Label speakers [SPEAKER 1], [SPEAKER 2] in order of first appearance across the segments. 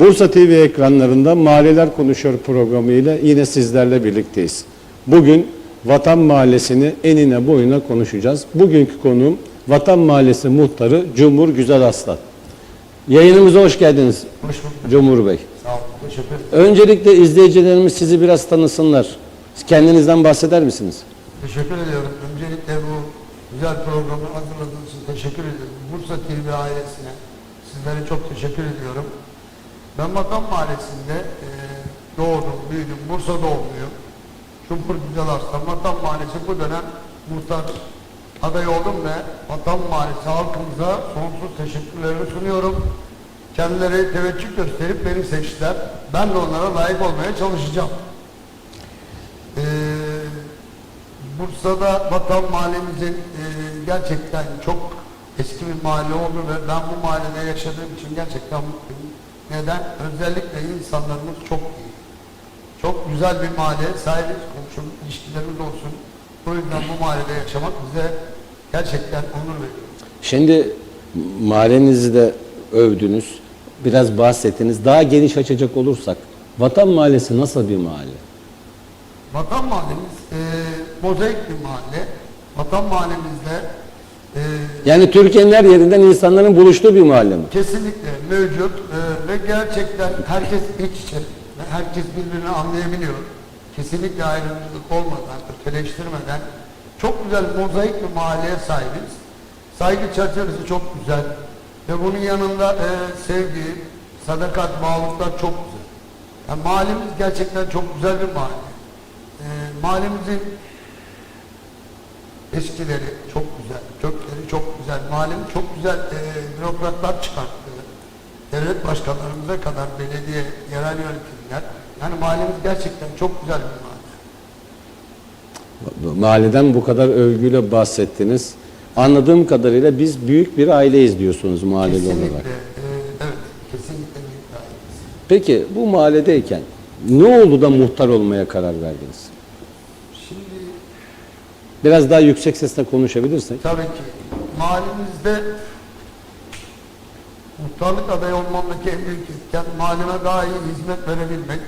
[SPEAKER 1] Bursa TV ekranlarında Mahalleler Konuşuyor programıyla yine sizlerle birlikteyiz. Bugün Vatan Mahallesi'ni enine boyuna konuşacağız. Bugünkü konuğum Vatan Mahallesi Muhtarı Cumhur Güzel Aslan. Yayınımıza hoş geldiniz
[SPEAKER 2] Hoş bulduk.
[SPEAKER 1] Cumhur Bey.
[SPEAKER 2] Sağ olun. Teşekkür ederim.
[SPEAKER 1] Öncelikle izleyicilerimiz sizi biraz tanısınlar. Kendinizden bahseder misiniz?
[SPEAKER 2] Teşekkür ediyorum. Öncelikle bu güzel programı hazırladığınız için teşekkür ediyorum. Bursa TV ailesine sizlere çok teşekkür ediyorum. Ben Vatan Mahallesi'nde e, doğdum, büyüdüm. Bursa doğumluyum. Çumpur Güzel Arslan. Vatan Mahallesi bu dönem muhtar aday oldum ve Vatan Mahallesi halkımıza sonsuz teşekkürlerimi sunuyorum. Kendileri teveccüh gösterip beni seçtiler. Ben de onlara layık olmaya çalışacağım. Ee, Bursa'da Vatan Mahallemizin e, gerçekten çok eski bir mahalle oldu ve ben bu mahallede yaşadığım için gerçekten mutluyum. Neden? Özellikle insanlarımız çok iyi. Çok güzel bir mahalle, sahibiz, komşu ilişkilerimiz olsun. O yüzden bu mahallede yaşamak bize gerçekten onur veriyor.
[SPEAKER 1] Şimdi mahallenizi de övdünüz, biraz bahsettiniz. Daha geniş açacak olursak, Vatan Mahallesi nasıl bir mahalle?
[SPEAKER 2] Vatan Mahallemiz e, mozaik bir mahalle. Vatan Mahallemizde e,
[SPEAKER 1] Yani Türkiye'nin her yerinden insanların buluştuğu bir mahalle mi?
[SPEAKER 2] Kesinlikle mevcut Ee, ve gerçekten herkes iç içe ve herkes birbirini anlayabiliyor. Kesinlikle ayrımcılık olmadan, öteleştirmeden çok güzel mozaik bir mahalleye sahibiz. Saygı çerçevesi çok güzel ve bunun yanında e, sevgi, sadakat, bağlılıklar çok güzel. Yani mahallemiz gerçekten çok güzel bir mahalle. E, mahallemizin eskileri çok güzel, kökleri çok güzel, mahallemiz çok güzel e, bürokratlar çıkarttı. Devlet başkanlarımıza kadar belediye, yerel yönetimler. Yani mahallemiz gerçekten çok güzel bir mahalle.
[SPEAKER 1] Mahalleden bu kadar övgüyle bahsettiniz. Anladığım kadarıyla biz büyük bir aileyiz diyorsunuz mahalleli
[SPEAKER 2] Kesinlikle,
[SPEAKER 1] olarak.
[SPEAKER 2] e, evet, kesinlikle büyük bir aileyiz.
[SPEAKER 1] Peki bu mahalledeyken ne oldu da muhtar olmaya karar verdiniz? Biraz daha yüksek sesle konuşabilirsek.
[SPEAKER 2] tabii ki mahallemizde muhtarlık adayı olmamdaki en büyük etken mahalleme daha iyi hizmet verebilmek.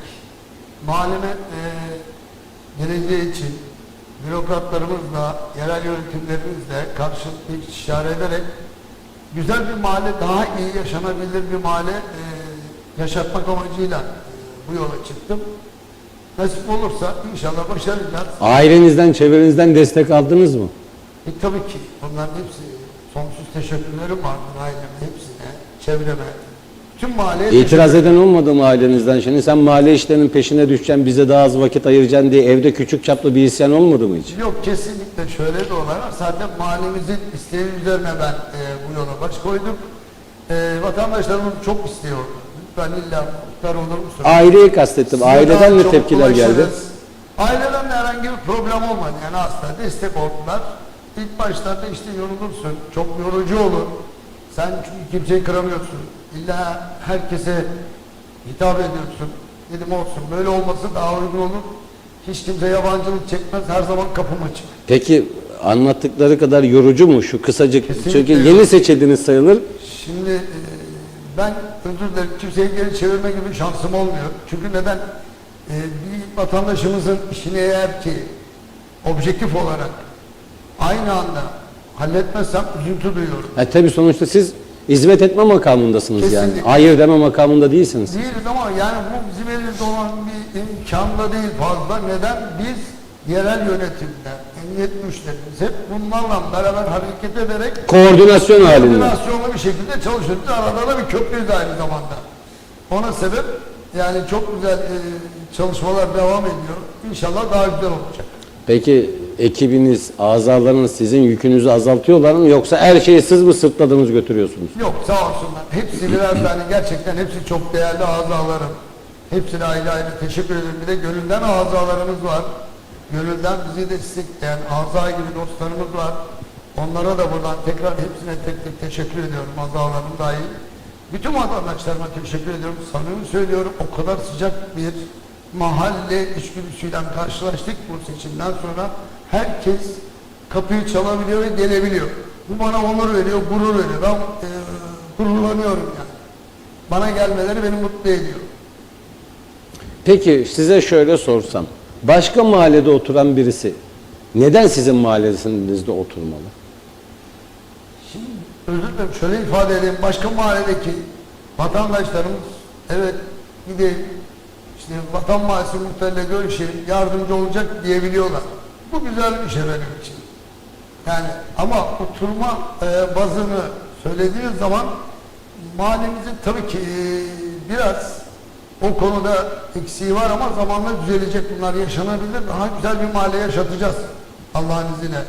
[SPEAKER 2] Mahalleme e, geleceği için bürokratlarımızla, yerel yönetimlerimizle karşılıklı istişare ederek güzel bir mahalle, daha iyi yaşanabilir bir mahalle e, yaşatmak amacıyla e, bu yola çıktım. Nasip olursa inşallah başaracağız.
[SPEAKER 1] Ailenizden, çevrenizden destek aldınız mı?
[SPEAKER 2] E, tabii ki onların hepsi sonsuz teşekkürlerim vardır aileme hepsine, çevreme, tüm mahalleye
[SPEAKER 1] İtiraz eden olmadı mı ailenizden? Şimdi sen mahalle işlerinin peşine düşeceksin, bize daha az vakit ayıracaksın diye evde küçük çaplı bir isyan olmadı mı hiç?
[SPEAKER 2] Yok kesinlikle şöyle de olarak zaten mahallemizin isteği üzerine ben e, bu yola baş koydum. E, vatandaşlarımız çok istiyor. Lütfen illa muhtar olur musun?
[SPEAKER 1] Aileyi kastettim. Aileden
[SPEAKER 2] çok
[SPEAKER 1] tepkiler geldi?
[SPEAKER 2] Aileden de herhangi bir problem olmadı yani asla destek oldular. İlk başlarda işte yorulursun, çok yorucu olur. Sen çünkü kimseyi kıramıyorsun. İlla herkese hitap ediyorsun. Dedim olsun böyle olması daha uygun olur. Hiç kimse yabancılık çekmez. Her zaman kapım açık.
[SPEAKER 1] Peki anlattıkları kadar yorucu mu şu kısacık?
[SPEAKER 2] Kesinlikle
[SPEAKER 1] Çünkü yeni seçildiniz sayılır.
[SPEAKER 2] Şimdi e, ben özür dilerim kimseyi geri çevirme gibi şansım olmuyor. Çünkü neden? E, bir vatandaşımızın işini eğer ki objektif olarak aynı anda halletmezsem üzüntü duyuyorum.
[SPEAKER 1] Ha, tabii sonuçta siz hizmet etme makamındasınız yani.
[SPEAKER 2] Kesinlikle.
[SPEAKER 1] Hayır deme makamında değilsiniz.
[SPEAKER 2] Değiliz ama yani bu bizim elimizde olan bir imkan da değil fazla. Neden? Biz yerel yönetimler, emniyet güçlerimiz hep bunlarla beraber hareket ederek
[SPEAKER 1] Koordinasyon halinde.
[SPEAKER 2] koordinasyonlu bir şekilde çalışıyoruz. Arada da bir köprüyüz aynı zamanda. Ona sebep yani çok güzel e, çalışmalar devam ediyor. İnşallah daha güzel olacak.
[SPEAKER 1] Peki ekibiniz, azalarınız sizin yükünüzü azaltıyorlar mı yoksa her şeyi siz mi sırtladınız götürüyorsunuz?
[SPEAKER 2] Yok sağ olsunlar. Hepsi birer tane gerçekten hepsi çok değerli azalarım. Hepsine ayrı ayrı teşekkür ederim. Bir de gönülden azalarımız var. Gönülden bizi destekleyen aza gibi dostlarımız var. Onlara da buradan tekrar hepsine tek tek teşekkür ediyorum azalarım dahil. Bütün vatandaşlarıma teşekkür ediyorum. Samimi söylüyorum o kadar sıcak bir mahalle içgüdüsüyle karşılaştık bu seçimden sonra. Herkes kapıyı çalabiliyor ve gelebiliyor. Bu bana onur veriyor, gurur veriyor. Ben e, gururlanıyorum yani. bana gelmeleri beni mutlu ediyor.
[SPEAKER 1] Peki size şöyle sorsam. Başka mahallede oturan birisi neden sizin mahallenizde oturmalı?
[SPEAKER 2] Şimdi özür dilerim şöyle ifade edeyim. Başka mahalledeki vatandaşlarımız evet gideyim işte vatan mahallesi muhtarıyla görüşeyim yardımcı olacak diyebiliyorlar. Bu güzel bir şey benim için. Yani ama oturma e, bazını söylediğiniz zaman mahallemizin tabii ki e, biraz o konuda eksiği var ama zamanla düzelecek bunlar yaşanabilir. Daha güzel bir mahalle yaşatacağız Allah'ın izniyle.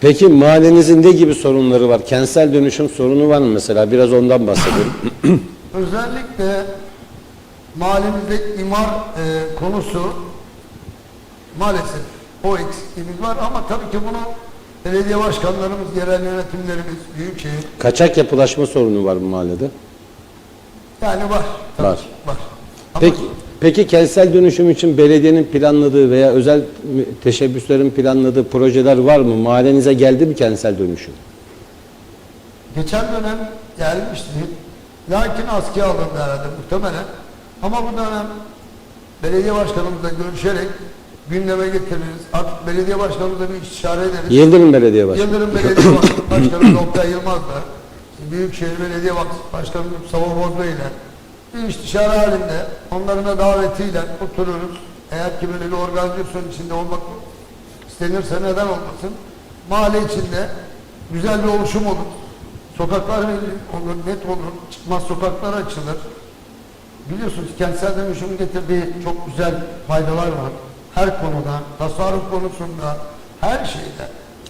[SPEAKER 1] Peki mahallenizin ne gibi sorunları var? Kentsel dönüşüm sorunu var mı mesela? Biraz ondan bahsedelim.
[SPEAKER 2] Özellikle mahallemizde imar e, konusu maalesef o eksikliğimiz var ama tabii ki bunu belediye başkanlarımız, yerel yönetimlerimiz, büyükşehir
[SPEAKER 1] Kaçak yapılaşma sorunu var bu mahallede.
[SPEAKER 2] yani var. Tabii
[SPEAKER 1] Var.
[SPEAKER 2] Var.
[SPEAKER 1] Peki, peki kentsel dönüşüm için belediyenin planladığı veya özel teşebbüslerin planladığı projeler var mı? Mahallenize geldi mi kentsel dönüşüm?
[SPEAKER 2] geçen dönem gelmişti. Lakin askıya alındı herhalde muhtemelen. Ama bu dönem belediye başkanımızla görüşerek gündeme getiririz. Artık belediye başkanımızla bir istişare ederiz.
[SPEAKER 1] Yıldırım Belediye Başkanı.
[SPEAKER 2] Yıldırım Belediye Baş- Başkanı Oktay Yılmaz'la, Büyükşehir Belediye Baş- Başkanı Mustafa Bozbey ile bir istişare halinde onların da davetiyle otururuz. Eğer ki böyle bir organizasyon içinde olmak istenirse neden olmasın. Mahalle içinde güzel bir oluşum olur. Sokaklar olur, net olur. Çıkmaz sokaklar açılır. Biliyorsunuz kentsel dönüşümün getirdiği çok güzel faydalar var. Her konuda, tasarruf konusunda, her şeyde.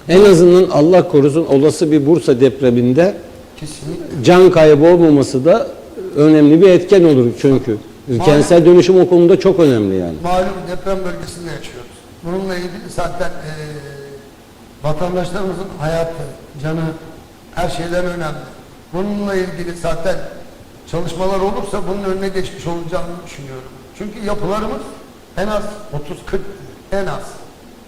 [SPEAKER 1] En azından Allah korusun olası bir Bursa depreminde
[SPEAKER 2] Kesinlikle.
[SPEAKER 1] can kaybı olmaması da önemli bir etken olur çünkü. Kentsel dönüşüm o konuda çok önemli yani.
[SPEAKER 2] Malum deprem bölgesinde yaşıyoruz. Bununla ilgili zaten eee vatandaşlarımızın hayatı, canı, her şeyden önemli. Bununla ilgili zaten çalışmalar olursa bunun önüne geçmiş olacağını düşünüyorum. Çünkü yapılarımız en az 30-40 en az.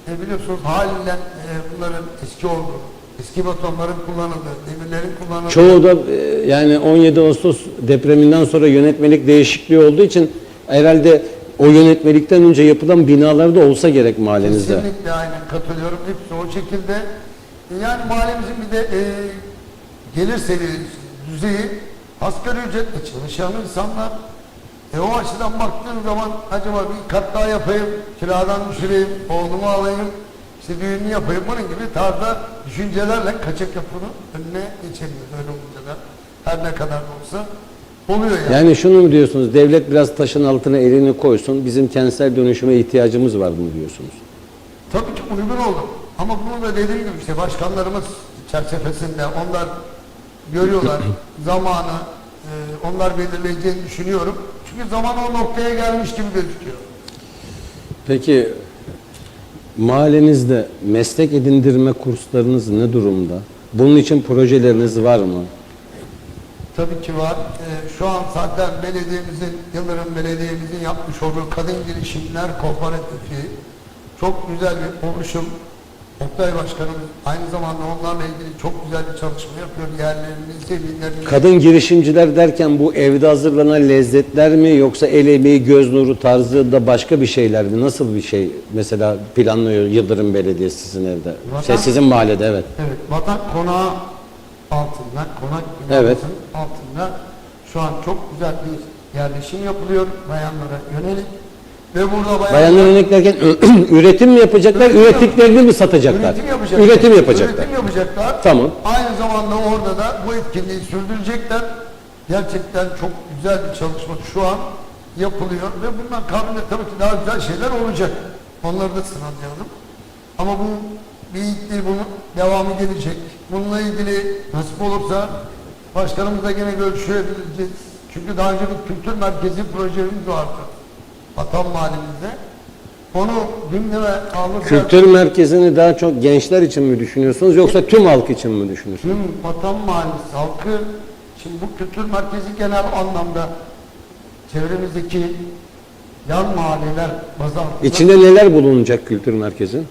[SPEAKER 2] E biliyorsunuz haliyle e, bunların eski olduğu, eski betonların kullanıldığı, demirlerin kullanıldığı.
[SPEAKER 1] Çoğu da e, yani 17 Ağustos depreminden sonra yönetmelik değişikliği olduğu için herhalde o yönetmelikten önce yapılan binalar da olsa gerek mahallenizde.
[SPEAKER 2] Kesinlikle aynen katılıyorum. Hepsi o şekilde. E, Yani mahallemizin bir de e, gelir seviyesi, düzeyi asgari ücretle çalışan insanlar. E, o açıdan baktığın zaman acaba bir kat daha yapayım, kiradan düşüreyim, oğlumu alayım, işte düğününü yapayım. Bunun gibi tarzda düşüncelerle kaçak yapının önüne geçemiyoruz öyle olunca da. Her ne kadar da olsa oluyor yani.
[SPEAKER 1] Yani şunu mu diyorsunuz? Devlet biraz taşın altına elini koysun. Bizim kentsel dönüşüme ihtiyacımız var mı diyorsunuz?
[SPEAKER 2] Tabii ki uygun oldu. Ama bunu da dediğim gibi işte başkanlarımız çerçevesinde onlar görüyorlar zamanı e, onlar belirleyeceğini düşünüyorum. Çünkü zaman o noktaya gelmiş gibi gözüküyor.
[SPEAKER 1] Peki mahallenizde meslek edindirme kurslarınız ne durumda? Bunun için projeleriniz var mı?
[SPEAKER 2] Tabii ki var. E, şu an zaten belediyemizin, Yıldırım Belediye'mizin yapmış olduğu Kadın Girişimler Kooperatifi çok güzel bir oluşum. Oktay Başkanımız aynı zamanda onlarla ilgili çok güzel bir çalışma yapıyor. Yerlerini, zeminlerini.
[SPEAKER 1] Kadın girişimciler derken bu evde hazırlanan lezzetler mi yoksa el emeği, göz nuru tarzı da başka bir şeyler mi? Nasıl bir şey mesela planlıyor Yıldırım Belediyesi sizin evde?
[SPEAKER 2] Vatan-
[SPEAKER 1] Şey, sizin mahallede evet.
[SPEAKER 2] Evet, vatan konağı altında, konak
[SPEAKER 1] Evet.
[SPEAKER 2] altında şu an çok güzel bir yerleşim yapılıyor bayanlara yönelik. Ve burada bayanlar,
[SPEAKER 1] Bayanlar örnek derken üretim mi yapacaklar,
[SPEAKER 2] Üretim
[SPEAKER 1] ürettiklerini mi satacaklar?
[SPEAKER 2] üretim yapacaklar.
[SPEAKER 1] Üretim yapacaklar.
[SPEAKER 2] Üretim yapacaklar.
[SPEAKER 1] Tamam.
[SPEAKER 2] Aynı zamanda orada da bu etkinliği sürdürecekler. Gerçekten çok güzel bir çalışma şu an yapılıyor ve bundan kabinde tabii ki daha güzel şeyler olacak. Onları da sıralayalım. Ama bu bir ilk değil, bunun devamı gelecek. Bununla ilgili nasip olursa başkanımızla yine görüşebileceğiz. Çünkü daha önce bir kültür merkezi projemiz vardı. Vatan mahallemizde. Onu gündeme alırsak
[SPEAKER 1] Kültür merkezini daha çok gençler için mi düşünüyorsunuz yoksa tüm halk için mi düşünüyorsunuz?
[SPEAKER 2] tüm vatan mahallesi halkı şimdi bu kültür merkezi genel anlamda çevremizdeki yan mahalleler baz
[SPEAKER 1] İçinde neler bulunacak kültür merkezi?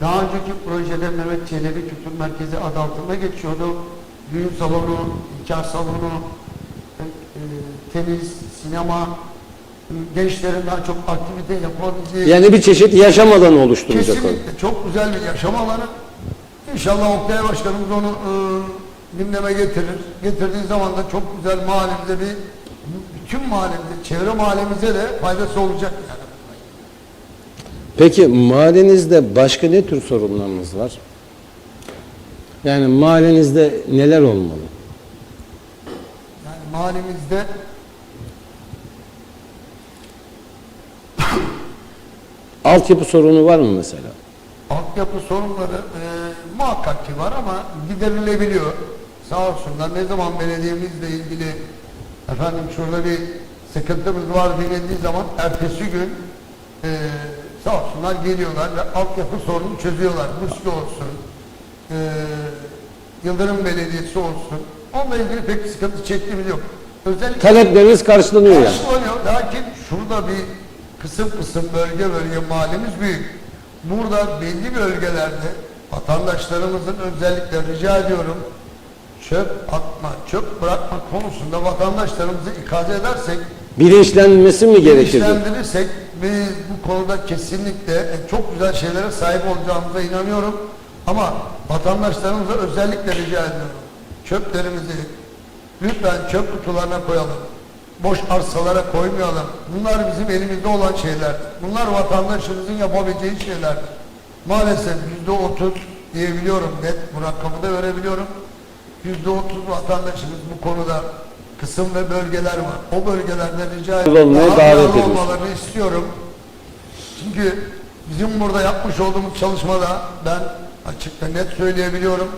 [SPEAKER 2] daha önceki projede Mehmet Çelebi Kültür Merkezi adı altında geçiyordu. Düğün salonu, nikah salonu, tenis, sinema, gençlerin daha çok aktivite yapabileceği
[SPEAKER 1] Yani bir çeşit yaşam alanı oluşturacak
[SPEAKER 2] kesinlikle çok güzel bir yaşam alanı. İnşallah Oktay Başkanımız onu e, gündeme getirir. Getirdiği zaman da çok güzel mahallemize bir bütün mahallemize, çevre mahallemize de faydası olacak yani.
[SPEAKER 1] Peki mahallenizde başka ne tür sorunlarınız var? Yani mahallenizde neler olmalı?
[SPEAKER 2] Yani mahallemizde
[SPEAKER 1] Altyapı sorunu var mı mesela?
[SPEAKER 2] altyapı sorunları e, muhakkak ki var ama giderilebiliyor. Sağ olsunlar ne zaman belediyemizle ilgili efendim şurada bir sıkıntımız var denildiği zaman ertesi gün e, sağ olsunlar geliyorlar ve altyapı sorununu çözüyorlar. Muski olsun, e, Yıldırım Belediyesi olsun. Onunla ilgili pek bir sıkıntı çektiğimiz yok. Özellikle
[SPEAKER 1] Talepleriniz karşılanıyor yani.
[SPEAKER 2] Karşılanıyor. Lakin şurada bir kısım kısım bölge bölge mahallemiz büyük. Burada belli bölgelerde vatandaşlarımızın özellikle rica ediyorum çöp atma, çöp bırakma konusunda vatandaşlarımızı ikaz edersek,
[SPEAKER 1] Bilinçlenmesi mi gerekirdi?
[SPEAKER 2] bilinçlendirirsek biz bu konuda kesinlikle e, çok güzel şeylere sahip olacağımıza inanıyorum. Ama vatandaşlarımıza özellikle rica ediyorum. Çöplerimizi lütfen çöp kutularına koyalım. Boş arsalara koymayalım. Bunlar bizim elimizde olan şeylerdir. Bunlar vatandaşımızın yapabileceği şeylerdir. Maalesef yüzde otuz diyebiliyorum net bu rakamı da verebiliyorum. Yüzde otuz vatandaşımız bu konuda kısım ve bölgeler var. O bölgelerde rica ediyorum. Daha
[SPEAKER 1] davet
[SPEAKER 2] olmalarını istiyorum. Çünkü bizim burada yapmış olduğumuz çalışmada ben açık ve net söyleyebiliyorum.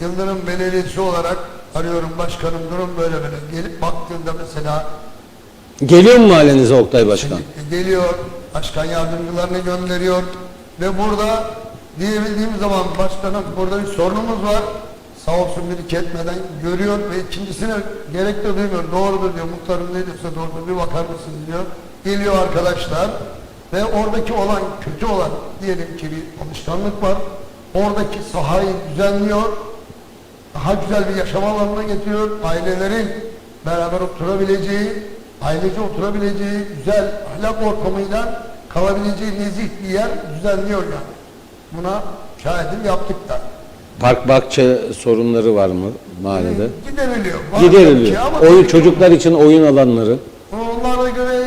[SPEAKER 2] Yıldırım Belediyesi olarak arıyorum başkanım durum böyle böyle. Gelip baktığında mesela
[SPEAKER 1] Geliyor mu mahallenize Oktay Başkan?
[SPEAKER 2] geliyor, başkan yardımcılarını gönderiyor ve burada diyebildiğim zaman başkanım burada bir sorunumuz var. Sağ olsun biri ketmeden görüyor ve ikincisine gerek de duymuyor. Doğrudur diyor, muhtarım ne diyorsa doğrudur bir bakar mısınız diyor. Geliyor arkadaşlar ve oradaki olan kötü olan diyelim ki bir alışkanlık var. Oradaki sahayı düzenliyor daha güzel bir yaşam alanına getiriyor. Ailelerin beraber oturabileceği, ailece oturabileceği güzel ahlak ortamıyla kalabileceği nezih bir yer düzenliyor yani. Buna şahidim yaptık da.
[SPEAKER 1] Park bahçe sorunları var mı mahallede?
[SPEAKER 2] Gideriliyor. Var
[SPEAKER 1] Gideriliyor.
[SPEAKER 2] ama
[SPEAKER 1] Oyun çocuklar için oyun alanları.
[SPEAKER 2] Onlara göre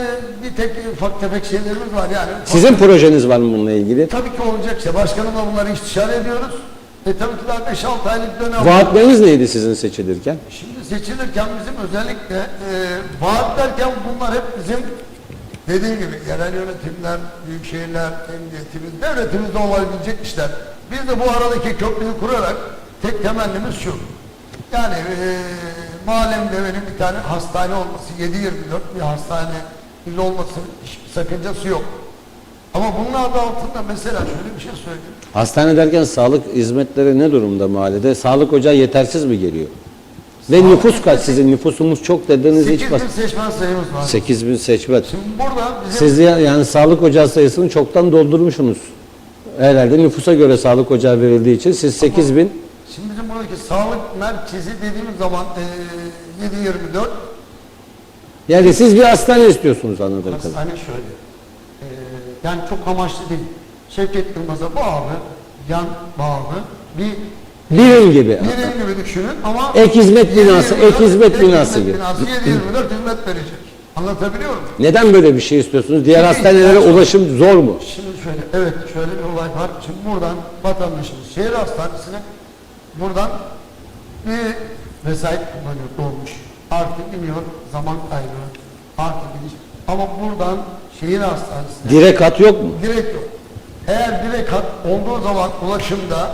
[SPEAKER 2] bir tek ufak tefek şeylerimiz var yani.
[SPEAKER 1] Sizin projeniz var mı bununla ilgili?
[SPEAKER 2] Tabii ki olacaksa başkanımla bunları istişare ediyoruz. E tabii ki daha 5-6 aylık dönem.
[SPEAKER 1] Vaatleriniz neydi sizin seçilirken?
[SPEAKER 2] Şimdi seçilirken bizim özellikle e, vaat derken bunlar hep bizim dediğim gibi yerel yönetimler, büyükşehirler, emniyetimiz, devletimizde olabilecek işler. Biz de bu aradaki köprüyü kurarak tek temennimiz şu. Yani e, mahallemde benim bir tane hastane olması, 7-24 bir hastane olması hiçbir sakıncası yok. Ama bunun adı altında mesela şöyle bir şey söyleyeyim.
[SPEAKER 1] Hastane derken sağlık hizmetleri ne durumda mahallede? Sağlık ocağı yetersiz mi geliyor? Ve nüfus kaç sizin? Nüfusumuz çok dediniz hiç
[SPEAKER 2] 8
[SPEAKER 1] bas.
[SPEAKER 2] bin seçmen sayımız var.
[SPEAKER 1] 8 bin seçmen.
[SPEAKER 2] Şimdi burada bizim
[SPEAKER 1] Siz ya- yani sağlık ocağı sayısını çoktan doldurmuşsunuz. Herhalde nüfusa göre sağlık ocağı verildiği için siz 8 bin
[SPEAKER 2] Şimdi bizim buradaki sağlık merkezi dediğimiz zaman eee 7-24
[SPEAKER 1] yani siz bir hastane istiyorsunuz anladığım kadarıyla.
[SPEAKER 2] hastane şöyle. Yani çok amaçlı değil. Şevket Yılmaz'a bağlı, yan bağlı bir
[SPEAKER 1] Birim gibi.
[SPEAKER 2] birim gibi düşünün ama
[SPEAKER 1] Ek hizmet binası,
[SPEAKER 2] 7-24
[SPEAKER 1] ek hizmet binası gibi.
[SPEAKER 2] binası 7-24 hizmet verecek. Anlatabiliyor muyum?
[SPEAKER 1] Neden böyle bir şey istiyorsunuz? Diğer hastanelere ulaşım zor mu?
[SPEAKER 2] Şimdi şöyle, evet şöyle bir olay var. Şimdi buradan vatandaşımız şehir hastanesine buradan bir vesait kullanıyor dolmuş. Artık iniyor zaman kaybı, artık gidiş. Ama buradan şehir hastanesine
[SPEAKER 1] Direkt hat yok mu?
[SPEAKER 2] direkt yok. Eğer direkt hat olduğu zaman ulaşımda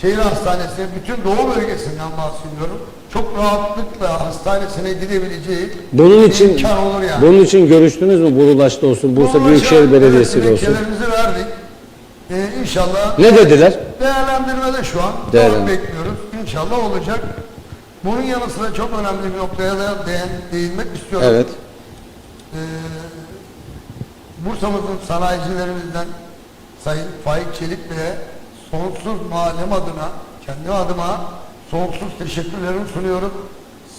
[SPEAKER 2] şehir hastanesine bütün doğu bölgesinden bahsediyorum. Çok rahatlıkla hastanesine gidebileceği
[SPEAKER 1] Bunun için
[SPEAKER 2] imkan olur yani.
[SPEAKER 1] bunun için görüştünüz mü Burulaş'ta olsun, Bursa
[SPEAKER 2] Ulaşan,
[SPEAKER 1] Büyükşehir Belediyesi
[SPEAKER 2] evet,
[SPEAKER 1] olsun?
[SPEAKER 2] verdik. Ee, inşallah
[SPEAKER 1] Ne dediler?
[SPEAKER 2] değerlendirmede şu an.
[SPEAKER 1] Değerlendir-
[SPEAKER 2] Değerlendir. bekliyoruz. İnşallah olacak. Bunun yanı sıra çok önemli bir noktaya da değin, değinmek istiyorum.
[SPEAKER 1] Evet.
[SPEAKER 2] Ee, Bursa'mızın sanayicilerimizden Sayın Faik Çelik Bey'e sonsuz mahallem adına, kendi adıma sonsuz teşekkürlerimi sunuyorum.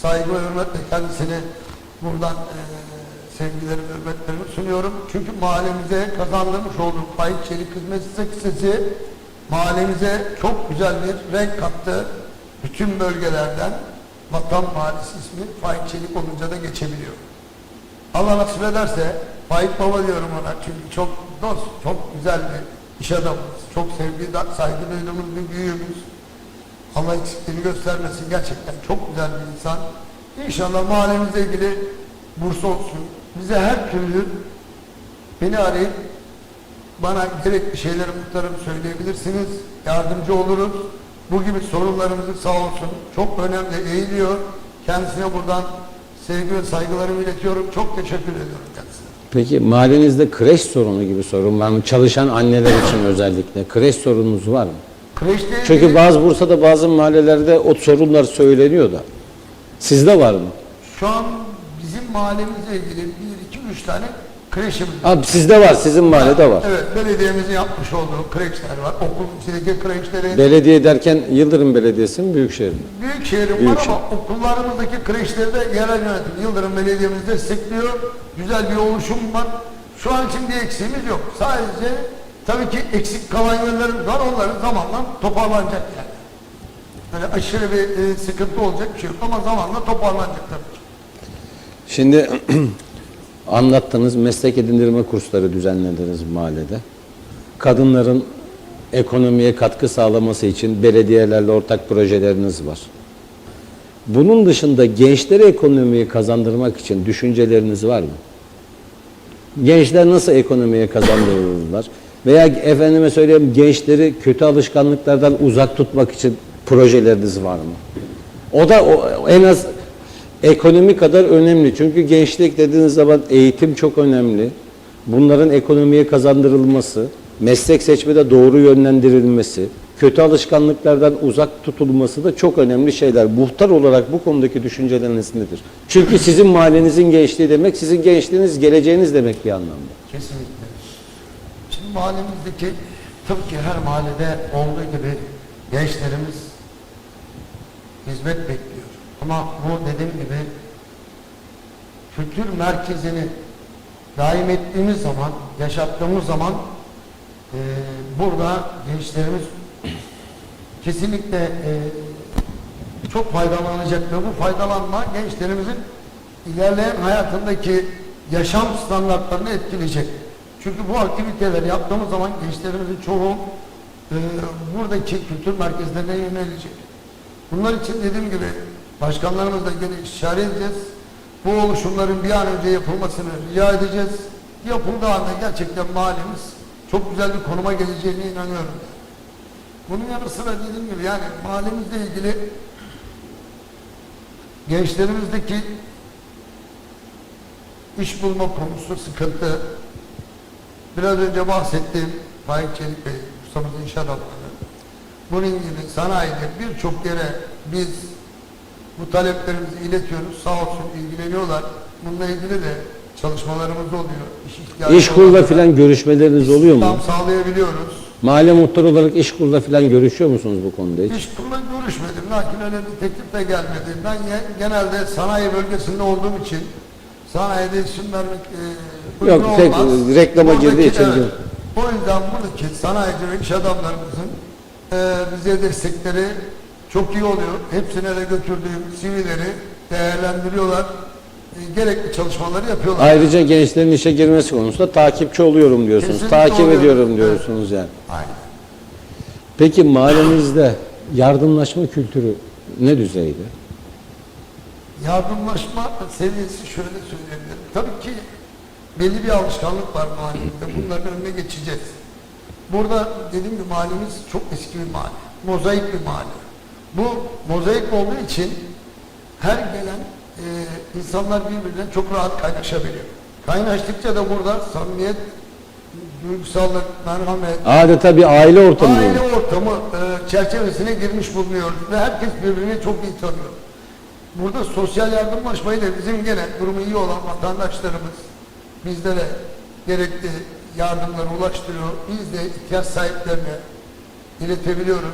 [SPEAKER 2] Saygı ve hürmetle kendisini buradan eee sevgilerimi, hürmetlerimi sunuyorum. Çünkü mahallemize kazandırmış olduğu Faik Çelik Hizmet Sitesi mahallemize çok güzel bir renk kattı. Bütün bölgelerden Vatan Mahallesi ismi Faik Çelik olunca da geçebiliyor. Allah nasip ederse Faik Baba diyorum ona çünkü çok dost, çok güzel bir iş adamımız. Çok sevgi, saygı duyduğumuz bir büyüğümüz. Allah eksikliğini göstermesin. Gerçekten çok güzel bir insan. İnşallah mahallemizle ilgili burs olsun. Bize her türlü beni arayıp bana gerekli şeyleri muhtarım söyleyebilirsiniz. Yardımcı oluruz. Bu gibi sorunlarımızı sağ olsun çok önemli eğiliyor. Kendisine buradan sevgi ve saygılarımı iletiyorum. Çok teşekkür ediyorum kendisine.
[SPEAKER 1] Peki mahallenizde kreş sorunu gibi sorun var mı? Çalışan anneler için özellikle kreş sorununuz var mı?
[SPEAKER 2] Kreşle
[SPEAKER 1] Çünkü
[SPEAKER 2] ilgili
[SPEAKER 1] bazı Bursa'da bazı mahallelerde o sorunlar söyleniyor da. Sizde var mı?
[SPEAKER 2] şu an bizim mahallemizle ilgili bir, iki, üç tane kreşimiz var.
[SPEAKER 1] Abi sizde var, sizin mahallede var.
[SPEAKER 2] Evet, belediyemizin yapmış olduğu kreşler var. Okulun içindeki kreşlerin,
[SPEAKER 1] Belediye derken Yıldırım Belediyesi mi, Büyükşehir mi?
[SPEAKER 2] Büyükşehir'in var
[SPEAKER 1] Büyükşehir.
[SPEAKER 2] ama okullarımızdaki kreşleri de yerel yönetim, Yıldırım Belediye'miz destekliyor. Güzel bir oluşum var. Şu an için bir eksiğimiz yok. Sadece tabii ki eksik kalan yerlerimiz var. Onların zamanla toparlanacak yani. Böyle aşırı bir e, sıkıntı olacak bir şey yok ama zamanla toparlanacak tabii ki.
[SPEAKER 1] Şimdi anlattığınız meslek edindirme kursları düzenlediniz mahallede. Kadınların ekonomiye katkı sağlaması için belediyelerle ortak projeleriniz var. Bunun dışında gençlere ekonomiyi kazandırmak için düşünceleriniz var mı? Gençler nasıl ekonomiye kazandırılırlar? Veya efendime söyleyeyim gençleri kötü alışkanlıklardan uzak tutmak için projeleriniz var mı? O da o, en az ekonomi kadar önemli. Çünkü gençlik dediğiniz zaman eğitim çok önemli. Bunların ekonomiye kazandırılması, meslek seçmede doğru yönlendirilmesi, kötü alışkanlıklardan uzak tutulması da çok önemli şeyler. Muhtar olarak bu konudaki düşünceleriniz nedir? Çünkü sizin mahallenizin gençliği demek, sizin gençliğiniz geleceğiniz demek bir anlamda.
[SPEAKER 2] Kesinlikle. Şimdi mahallemizdeki ki her mahallede olduğu gibi gençlerimiz hizmet bekliyor. Ama bu dediğim gibi kültür merkezini daim ettiğimiz zaman, yaşattığımız zaman eee, burada gençlerimiz kesinlikle eee, çok faydalanacak ve bu faydalanma gençlerimizin ilerleyen hayatındaki yaşam standartlarını etkileyecek. Çünkü bu aktiviteleri yaptığımız zaman gençlerimizin çoğu e, buradaki kültür merkezlerine yönelecek. Bunlar için dediğim gibi başkanlarımızla gene istişare edeceğiz. Bu oluşumların bir an önce yapılmasını rica edeceğiz. Yapıldığı anda gerçekten mahallemiz çok güzel bir konuma geleceğine inanıyorum. Bunun yanı sıra dediğim gibi yani mahallemizle ilgili gençlerimizdeki iş bulma konusu sıkıntı. Biraz önce bahsettiğim Faik Çelik Bey, Bursa'mızın iş adamları. Bunun gibi sanayide birçok yere biz bu taleplerimizi iletiyoruz. Sağ olsun ilgileniyorlar. Bununla ilgili de çalışmalarımız oluyor. İş ihtiyacı
[SPEAKER 1] İşkurla
[SPEAKER 2] olanlara
[SPEAKER 1] filan görüşmeleriniz oluyor mu?
[SPEAKER 2] Tam sağlayabiliyoruz.
[SPEAKER 1] Mahalle muhtarı olarak işkurla filan görüşüyor musunuz bu konuda hiç?
[SPEAKER 2] Hiç kurla görüşmedim. Lakin öyle bir teklif de gelmedi. Ben genelde sanayi bölgesinde olduğum için sanayide isim vermek e,
[SPEAKER 1] Yok, tek-
[SPEAKER 2] olmaz.
[SPEAKER 1] reklama girdiği için
[SPEAKER 2] evet. O yüzden buradaki sanayici ve iş adamlarımızın e, bize destekleri çok iyi oluyor. Hepsine de götürdüğüm CV'leri değerlendiriyorlar. E, gerekli çalışmaları yapıyorlar.
[SPEAKER 1] Ayrıca gençlerin işe girmesi konusunda takipçi oluyorum diyorsunuz.
[SPEAKER 2] Kesinlikle
[SPEAKER 1] Takip
[SPEAKER 2] oluyorum.
[SPEAKER 1] ediyorum diyorsunuz yani.
[SPEAKER 2] Aynen.
[SPEAKER 1] Peki mahallenizde yardımlaşma kültürü ne düzeyde?
[SPEAKER 2] Yardımlaşma seviyesi şöyle söyleyebilirim. Tabii ki belli bir alışkanlık var mahallemizde. Bunların önüne geçeceğiz. Burada dediğim gibi mahallemiz çok eski bir mahalle. Mozaik bir mahalle. Bu mozaik olduğu için her gelen e, insanlar birbirinden çok rahat kaynaşabiliyor. Kaynaştıkça da burada samimiyet, duygusallık, merhamet,
[SPEAKER 1] Adeta bir aile ortamı.
[SPEAKER 2] Aile ortamı e, çerçevesine girmiş bulunuyoruz ve herkes birbirini çok iyi tanıyor. Burada sosyal yardımlaşmayı da bizim gene durumu iyi olan vatandaşlarımız bizlere gerekli yardımları ulaştırıyor. Biz de ihtiyaç sahiplerine iletebiliyoruz.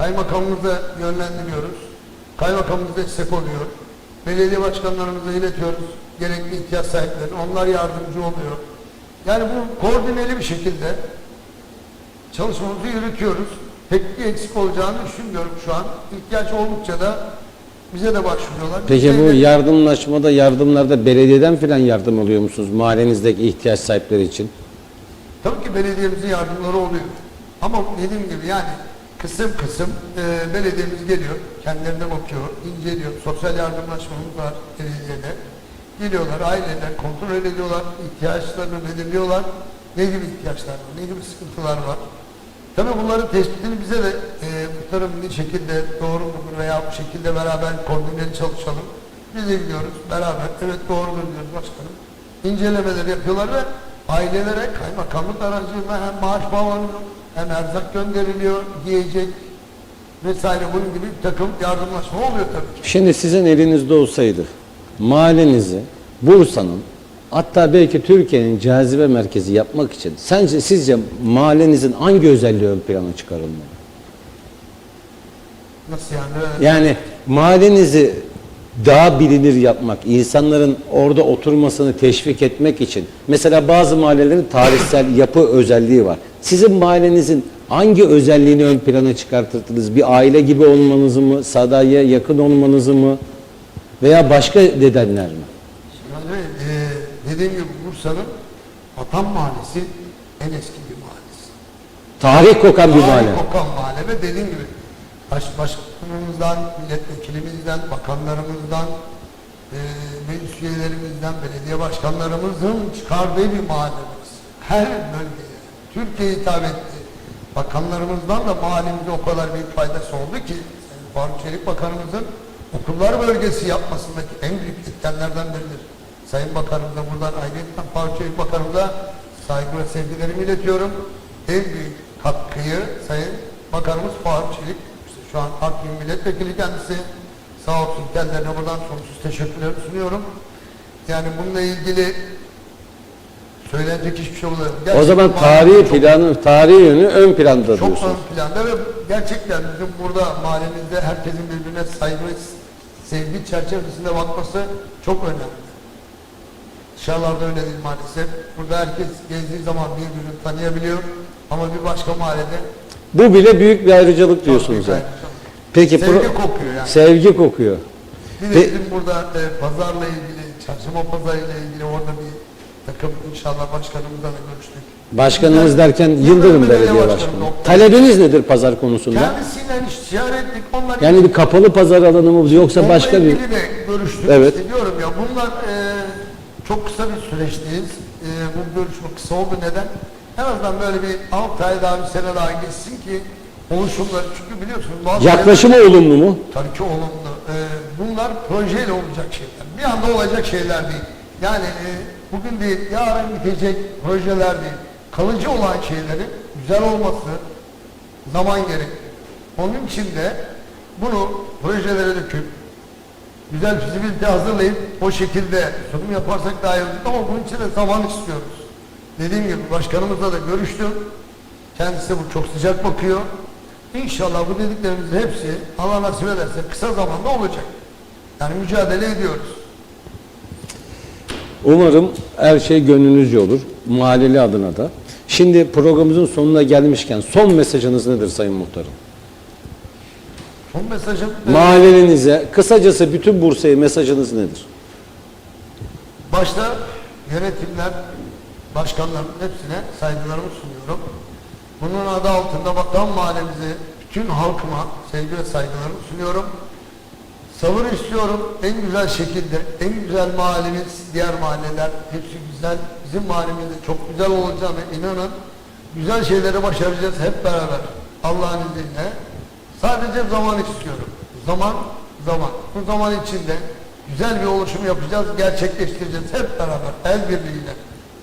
[SPEAKER 2] Kaymakamımıza yönlendiriyoruz. Kaymakamımız destek oluyor. belediye başkanlarımıza iletiyoruz. Gerekli ihtiyaç sahiplerine. Onlar yardımcı oluyor. Yani bu koordineli bir şekilde çalışmamızı yürütüyoruz. Pek bir eksik olacağını düşünmüyorum şu an. İhtiyaç oldukça da bize de başvuruyorlar.
[SPEAKER 1] Peki bu yardımlaşmada, yardımlarda belediyeden filan yardım alıyor musunuz mahallenizdeki ihtiyaç sahipleri için?
[SPEAKER 2] Tabii ki belediyemizin yardımları oluyor. Ama dediğim gibi yani kısım kısım e, belediyemiz geliyor, kendilerinden okuyor, inceliyor. Sosyal yardımlaşmamız var belediyede. Geliyorlar, aileler kontrol ediyorlar, ihtiyaçlarını belirliyorlar. Ne gibi ihtiyaçlar var, ne gibi sıkıntılar var. Tabii bunların tespitini bize de e, muhtarım bir şekilde doğru mudur veya bu şekilde beraber koordineli çalışalım. Biz de gidiyoruz beraber, evet doğrudur diyoruz başkanım. İncelemeleri yapıyorlar ve ailelere kaymakamlık aracılığıyla hem maaş bağlanıyor, hem erzak gönderiliyor, giyecek vesaire bunun gibi bir takım yardımlaşma oluyor tabii ki.
[SPEAKER 1] Şimdi sizin elinizde olsaydı mahallenizi Bursa'nın hatta belki Türkiye'nin cazibe merkezi yapmak için sence sizce mahallenizin hangi özelliği ön plana çıkarılmalı?
[SPEAKER 2] Nasıl yani?
[SPEAKER 1] Yani mahallenizi daha bilinir yapmak, insanların orada oturmasını teşvik etmek için. Mesela bazı mahallelerin tarihsel yapı özelliği var. Sizin mahallenizin hangi özelliğini ön plana çıkartırdınız? Bir aile gibi olmanızı mı, sadaya yakın olmanızı mı? Veya başka nedenler mi?
[SPEAKER 2] Yani e, dediğim gibi Bursa'nın Vatan Mahallesi en eski bir mahallesi.
[SPEAKER 1] Tarih kokan bir mahalle.
[SPEAKER 2] Tarih kokan mahalle ve dediğim gibi baş, başkanımızdan, milletvekilimizden, bakanlarımızdan, e, meclis üyelerimizden, belediye başkanlarımızın çıkardığı bir mahalle burası. Her bölgeye, Türkiye'ye hitap etti. Bakanlarımızdan da mahallemize o kadar büyük faydası oldu ki Faruk Çelik Bakanımızın okullar bölgesi yapmasındaki en büyük etkenlerden biridir. Sayın Bakanımıza buradan ayrıca Faruk Çelik Bakanımıza saygı ve sevgilerimi iletiyorum. En büyük katkıyı Sayın Bakanımız Faruk Çelik, işte şu an Artvin Milletvekili kendisi, sağ olsun kendilerine buradan sonsuz teşekkürler sunuyorum. Yani bununla ilgili söylenecek hiçbir şey olmuyor.
[SPEAKER 1] O zaman tarihi
[SPEAKER 2] mahallemizin çok-
[SPEAKER 1] planı, tarihi yönü ön planda
[SPEAKER 2] çok
[SPEAKER 1] diyorsunuz.
[SPEAKER 2] ön planda ve gerçekten bizim burada mahallemizde herkesin birbirine saygı ve sevgi çerçevesinde bakması çok önemli. Dışarılarda öyle değil maalesef. Burada herkes gezdiği zaman birbirini tanıyabiliyor. Ama bir başka mahallede
[SPEAKER 1] Bu bile büyük bir ayrıcalık
[SPEAKER 2] çok
[SPEAKER 1] diyorsunuz. yani. Peki
[SPEAKER 2] Sevgi kokuyor yani.
[SPEAKER 1] Sevgi kokuyor.
[SPEAKER 2] Bir de bizim burada e, pazarla ilgili, çarşamba pazarıyla ilgili orada bir takım inşallah başkanımızla da görüştük.
[SPEAKER 1] Başkanımız derken
[SPEAKER 2] Yıldırım Belediye Başkanı.
[SPEAKER 1] Talebiniz nedir pazar konusunda?
[SPEAKER 2] Kendisiyle istişare ettik. Onlar
[SPEAKER 1] Yani bir kapalı pazar alanı mı yoksa
[SPEAKER 2] Onunla
[SPEAKER 1] başka bir...
[SPEAKER 2] ilgili de görüştük.
[SPEAKER 1] Evet.
[SPEAKER 2] İşte diyorum ya bunlar e, çok kısa bir süreçteyiz. E, bu görüşme kısa oldu. Neden? En azından böyle bir 6 ay daha bir sene daha geçsin ki oluşumları çünkü biliyorsunuz bazı
[SPEAKER 1] Yaklaşımı olumlu mu?
[SPEAKER 2] Tabii ki olumlu. Ee, bunlar projeyle olacak şeyler. Bir anda olacak şeyler değil. Yani e, bugün değil, yarın bitecek projeler değil. Kalıcı olan şeylerin güzel olması zaman gerek. Onun için de bunu projelere döküp güzel fizibilite hazırlayıp o şekilde sunum yaparsak daha iyi olacak ama bunun için de zaman istiyoruz. Dediğim gibi başkanımızla da görüştüm. Kendisi bu çok sıcak bakıyor. İnşallah bu dediklerimizin hepsi Allah nasip ederse kısa zamanda olacak. Yani mücadele ediyoruz.
[SPEAKER 1] Umarım her şey gönlünüzce olur. Mahalleli adına da. Şimdi programımızın sonuna gelmişken son mesajınız nedir Sayın Muhtarım?
[SPEAKER 2] Son mesajım e,
[SPEAKER 1] Mahallenize, kısacası bütün Bursa'ya mesajınız nedir?
[SPEAKER 2] başta yönetimler, başkanların hepsine saygılarımı sunuyorum. Bunun adı altında vatan mahallemize, bütün halkıma sevgi ve saygılarımı sunuyorum. Sabır istiyorum en güzel şekilde, en güzel mahallemiz, diğer mahalleler hepsi güzel. Bizim mahallemizde çok güzel olacağına inanın. Güzel şeyleri başaracağız hep beraber. Allah'ın izniyle. Sadece zaman istiyorum. Zaman, zaman. Bu zaman içinde güzel bir oluşum yapacağız, gerçekleştireceğiz hep beraber, el birliğiyle.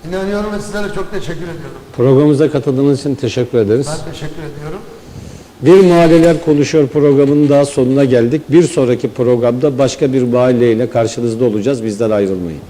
[SPEAKER 2] İnanıyorum ve sizlere çok teşekkür ediyorum.
[SPEAKER 1] Programımıza katıldığınız için teşekkür ederiz.
[SPEAKER 2] Ben teşekkür ediyorum.
[SPEAKER 1] Bir Mahalleler Konuşuyor programının daha sonuna geldik. Bir sonraki programda başka bir mahalleyle karşınızda olacağız. Bizden ayrılmayın.